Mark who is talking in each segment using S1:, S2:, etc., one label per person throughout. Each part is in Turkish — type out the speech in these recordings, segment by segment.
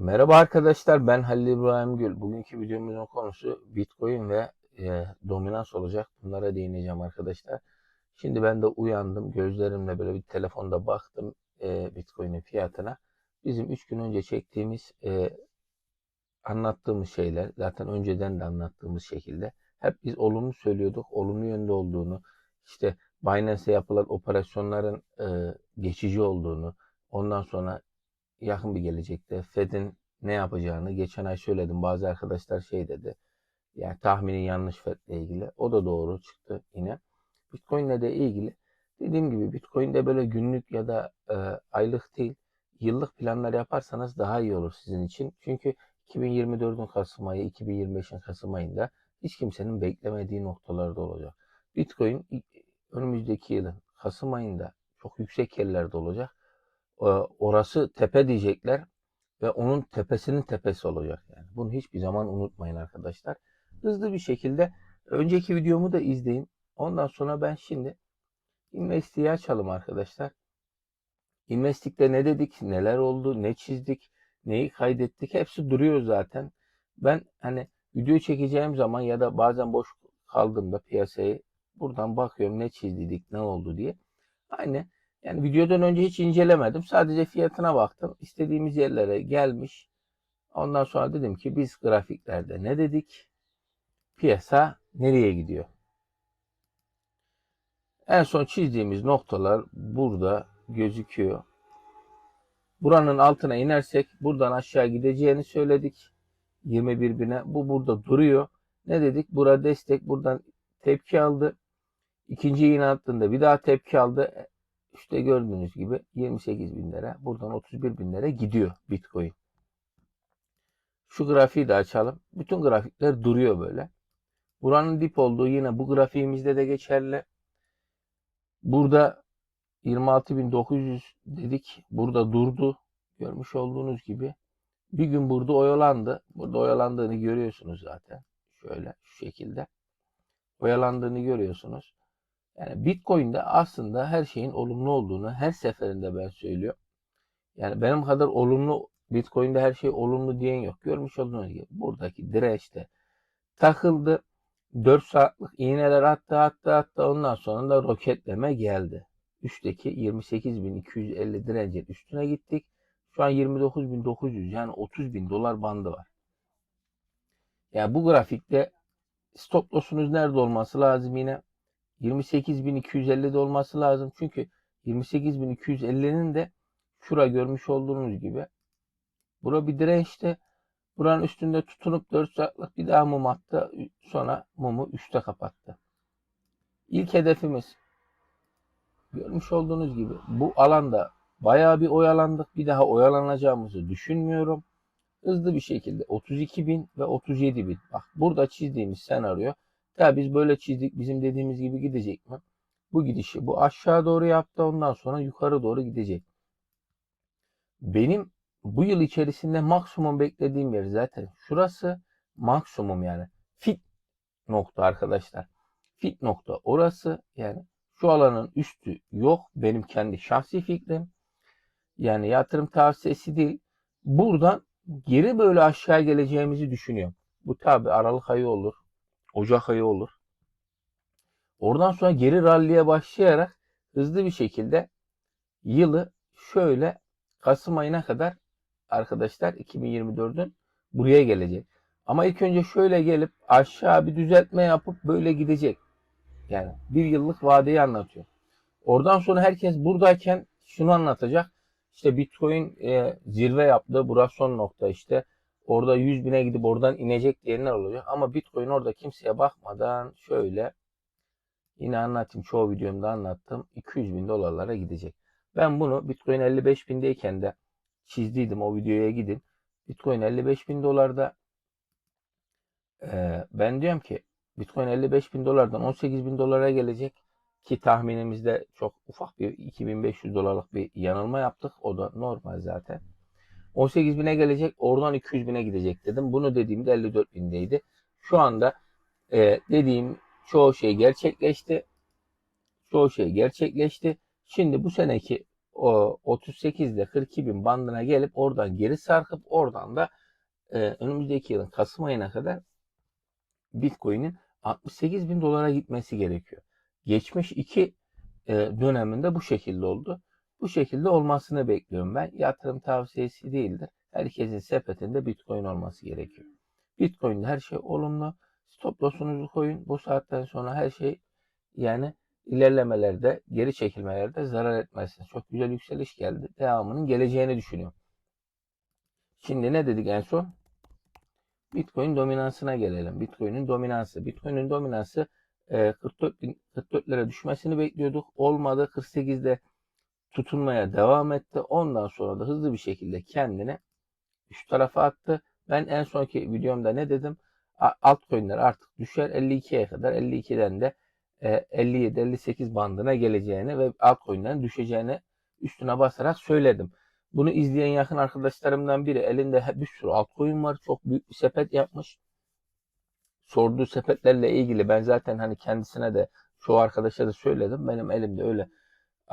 S1: Merhaba arkadaşlar ben Halil İbrahim Gül. Bugünkü videomuzun konusu Bitcoin ve e, dominans olacak. Bunlara değineceğim arkadaşlar. Şimdi ben de uyandım. Gözlerimle böyle bir telefonda baktım e, Bitcoin'in fiyatına. Bizim 3 gün önce çektiğimiz e, anlattığımız şeyler zaten önceden de anlattığımız şekilde hep biz olumlu söylüyorduk. Olumlu yönde olduğunu işte Binance'e yapılan operasyonların e, geçici olduğunu ondan sonra yakın bir gelecekte Fed'in ne yapacağını geçen ay söyledim. Bazı arkadaşlar şey dedi. Yani tahmini yanlış Fed'le ilgili. O da doğru çıktı yine. Bitcoin'le de ilgili. Dediğim gibi Bitcoin'de böyle günlük ya da e, aylık değil yıllık planlar yaparsanız daha iyi olur sizin için. Çünkü 2024'ün Kasım ayı, 2025'in Kasım ayında hiç kimsenin beklemediği noktalarda olacak. Bitcoin önümüzdeki yılın Kasım ayında çok yüksek yerlerde olacak. Orası tepe diyecekler ve onun tepesinin tepesi olacak yani. Bunu hiçbir zaman unutmayın arkadaşlar. Hızlı bir şekilde önceki videomu da izleyin. Ondan sonra ben şimdi Investi'yi açalım arkadaşlar. Investik'te ne dedik, neler oldu, ne çizdik, neyi kaydettik hepsi duruyor zaten. Ben hani video çekeceğim zaman ya da bazen boş kaldığımda piyasayı buradan bakıyorum ne çizdik, ne oldu diye. Aynı yani videodan önce hiç incelemedim. Sadece fiyatına baktım. İstediğimiz yerlere gelmiş. Ondan sonra dedim ki biz grafiklerde ne dedik? Piyasa nereye gidiyor? En son çizdiğimiz noktalar burada gözüküyor. Buranın altına inersek buradan aşağı gideceğini söyledik. 21 bine. Bu burada duruyor. Ne dedik? Bura destek. Buradan tepki aldı. İkinci iğne attığında bir daha tepki aldı. İşte gördüğünüz gibi 28 bin lira. Buradan 31 bin lira gidiyor Bitcoin. Şu grafiği de açalım. Bütün grafikler duruyor böyle. Buranın dip olduğu yine bu grafiğimizde de geçerli. Burada 26.900 dedik. Burada durdu. Görmüş olduğunuz gibi. Bir gün burada oyalandı. Burada oyalandığını görüyorsunuz zaten. Şöyle şu şekilde. Oyalandığını görüyorsunuz. Yani Bitcoin'de aslında her şeyin olumlu olduğunu her seferinde ben söylüyorum. Yani benim kadar olumlu Bitcoin'de her şey olumlu diyen yok. Görmüş olduğunuz gibi buradaki dirençte takıldı. 4 saatlik iğneler attı attı attı ondan sonra da roketleme geldi. Üstteki 28.250 direncin üstüne gittik. Şu an 29.900 yani 30.000 dolar bandı var. Yani bu grafikte stop loss'unuz nerede olması lazım yine? 28.250'de olması lazım. Çünkü 28.250'nin de şura görmüş olduğunuz gibi bura bir dirençte buranın üstünde tutunup 4 saatlik bir daha mum attı. Sonra mumu üste kapattı. İlk hedefimiz görmüş olduğunuz gibi bu alanda bayağı bir oyalandık. Bir daha oyalanacağımızı düşünmüyorum. Hızlı bir şekilde 32.000 ve 37.000. Bak burada çizdiğimiz senaryo ya biz böyle çizdik bizim dediğimiz gibi gidecek mi? Bu gidişi bu aşağı doğru yaptı ondan sonra yukarı doğru gidecek. Benim bu yıl içerisinde maksimum beklediğim yer zaten şurası maksimum yani fit nokta arkadaşlar. Fit nokta orası yani şu alanın üstü yok benim kendi şahsi fikrim. Yani yatırım tavsiyesi değil. Buradan geri böyle aşağı geleceğimizi düşünüyorum. Bu tabi Aralık ayı olur. Ocak ayı olur. Oradan sonra geri ralliye başlayarak hızlı bir şekilde yılı şöyle Kasım ayına kadar arkadaşlar 2024'ün buraya gelecek. Ama ilk önce şöyle gelip aşağı bir düzeltme yapıp böyle gidecek. Yani bir yıllık vadeyi anlatıyor. Oradan sonra herkes buradayken şunu anlatacak. İşte Bitcoin e, zirve yaptı. Burası son nokta işte. Orada 100 bine gidip oradan inecek diyenler olacak. Ama Bitcoin orada kimseye bakmadan şöyle yine anlatayım. Çoğu videomda anlattım. 200 bin dolarlara gidecek. Ben bunu Bitcoin 55 bindeyken de çizdiydim. O videoya gidin. Bitcoin 55 bin dolarda e, ben diyorum ki Bitcoin 55 bin dolardan 18 bin dolara gelecek ki tahminimizde çok ufak bir 2500 dolarlık bir yanılma yaptık. O da normal zaten. 18 bine gelecek oradan 200 bine gidecek dedim. Bunu dediğimde 54 bindeydi. Şu anda e, dediğim çoğu şey gerçekleşti. Çoğu şey gerçekleşti. Şimdi bu seneki o 38 ile 42 bin bandına gelip oradan geri sarkıp oradan da e, önümüzdeki yılın Kasım ayına kadar Bitcoin'in 68 bin dolara gitmesi gerekiyor. Geçmiş iki e, döneminde bu şekilde oldu. Bu şekilde olmasını bekliyorum ben. Yatırım tavsiyesi değildir. Herkesin sepetinde Bitcoin olması gerekiyor. Bitcoin'de her şey olumlu. Stop loss'unuzu koyun. Bu saatten sonra her şey yani ilerlemelerde, geri çekilmelerde zarar etmezsiniz. Çok güzel yükseliş geldi. Devamının geleceğini düşünüyorum. Şimdi ne dedik en son? Bitcoin dominansına gelelim. Bitcoin'in dominansı. Bitcoin'in dominansı e, 44 bin, 44'lere düşmesini bekliyorduk. Olmadı. 48'de tutunmaya devam etti. Ondan sonra da hızlı bir şekilde kendini üst tarafa attı. Ben en sonki videomda ne dedim? Altcoin'ler artık düşer 52'ye kadar. 52'den de e, 57-58 bandına geleceğini ve altcoin'lerin düşeceğini üstüne basarak söyledim. Bunu izleyen yakın arkadaşlarımdan biri elinde bir sürü altcoin var. Çok büyük bir sepet yapmış. Sorduğu sepetlerle ilgili ben zaten hani kendisine de çoğu arkadaşa da söyledim. Benim elimde öyle e,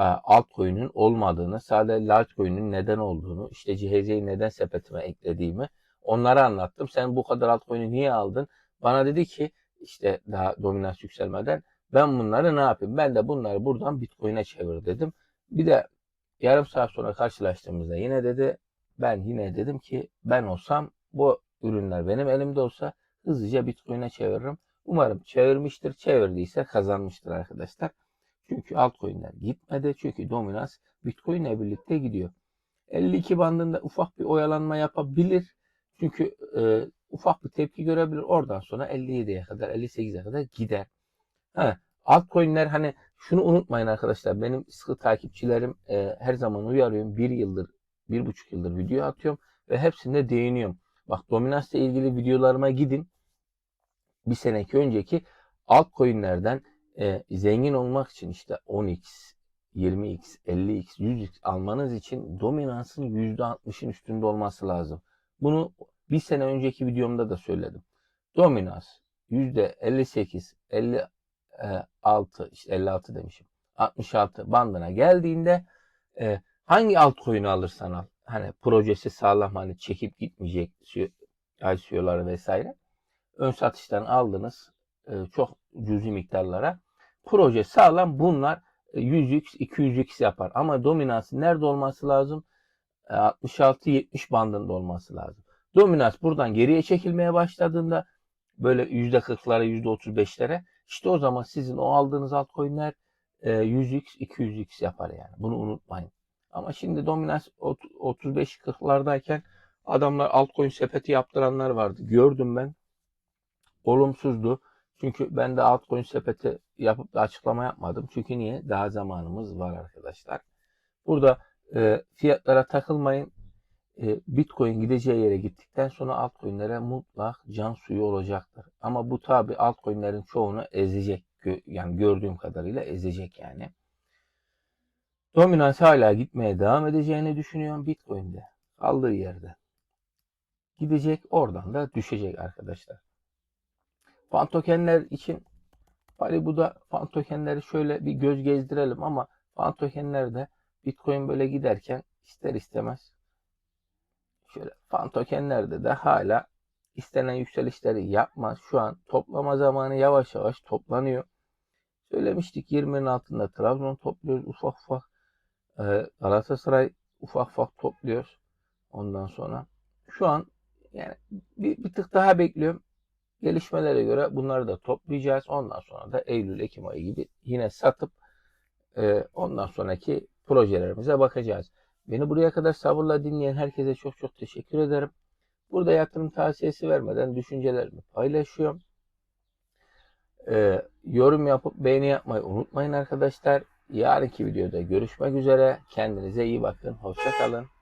S1: altcoin'in olmadığını, sadece Litecoin'in neden olduğunu, işte CHZ'yi neden sepetime eklediğimi onlara anlattım. Sen bu kadar altcoin'i niye aldın? Bana dedi ki işte daha dominans yükselmeden ben bunları ne yapayım? Ben de bunları buradan Bitcoin'e çevir dedim. Bir de yarım saat sonra karşılaştığımızda yine dedi ben yine dedim ki ben olsam bu ürünler benim elimde olsa hızlıca Bitcoin'e çeviririm. Umarım çevirmiştir. Çevirdiyse kazanmıştır arkadaşlar. Çünkü altcoin'ler gitmedi. Çünkü dominans Bitcoin'le birlikte gidiyor. 52 bandında ufak bir oyalanma yapabilir. Çünkü e, ufak bir tepki görebilir. Oradan sonra 57'ye kadar 58'e kadar gider. Ha, altcoin'ler hani şunu unutmayın arkadaşlar. Benim sıkı takipçilerim e, her zaman uyarıyorum. Bir yıldır, bir buçuk yıldır video atıyorum ve hepsinde değiniyorum. Bak dominansla ilgili videolarıma gidin. Bir seneki önceki altcoin'lerden e, zengin olmak için işte 10x, 20x, 50x, 100x almanız için dominansın %60'ın üstünde olması lazım. Bunu bir sene önceki videomda da söyledim. Dominans %58, 56, işte 56 demişim. 66 bandına geldiğinde e, hangi altcoin'i alırsan al. Hani projesi sağlam hani çekip gitmeyecek ICO'ları vesaire. Ön satıştan aldınız e, çok cüzi miktarlara. Proje sağlam bunlar 100x, 200x yapar. Ama dominansı nerede olması lazım? 66-70 bandında olması lazım. Dominans buradan geriye çekilmeye başladığında böyle %40'lara %35'lere işte o zaman sizin o aldığınız altcoin'ler 100x, 200x yapar yani. Bunu unutmayın. Ama şimdi dominans 35-40'lardayken adamlar altcoin sepeti yaptıranlar vardı. Gördüm ben. Olumsuzdu. Çünkü ben de altcoin sepeti yapıp da açıklama yapmadım. Çünkü niye? Daha zamanımız var arkadaşlar. Burada e, fiyatlara takılmayın. E, Bitcoin gideceği yere gittikten sonra altcoin'lere mutlak can suyu olacaktır. Ama bu tabi altcoin'lerin çoğunu ezecek. Yani gördüğüm kadarıyla ezecek yani. Dominans hala gitmeye devam edeceğini düşünüyorum Bitcoin'de. Kaldığı yerde. Gidecek oradan da düşecek arkadaşlar. Fan tokenler için Paribu'da fan tokenleri şöyle bir göz gezdirelim ama fan tokenlerde Bitcoin böyle giderken ister istemez şöyle fan tokenlerde de hala istenen yükselişleri yapmaz. Şu an toplama zamanı yavaş yavaş toplanıyor. Söylemiştik 20'nin altında Trabzon topluyoruz ufak ufak. Ee, Galatasaray ufak ufak topluyor. Ondan sonra şu an yani bir, bir tık daha bekliyorum. Gelişmelere göre bunları da toplayacağız. Ondan sonra da Eylül, Ekim ayı gibi yine satıp e, ondan sonraki projelerimize bakacağız. Beni buraya kadar sabırla dinleyen herkese çok çok teşekkür ederim. Burada yatırım tavsiyesi vermeden düşüncelerimi paylaşıyorum. Ee, yorum yapıp beğeni yapmayı unutmayın arkadaşlar. Yarınki videoda görüşmek üzere. Kendinize iyi bakın. Hoşçakalın.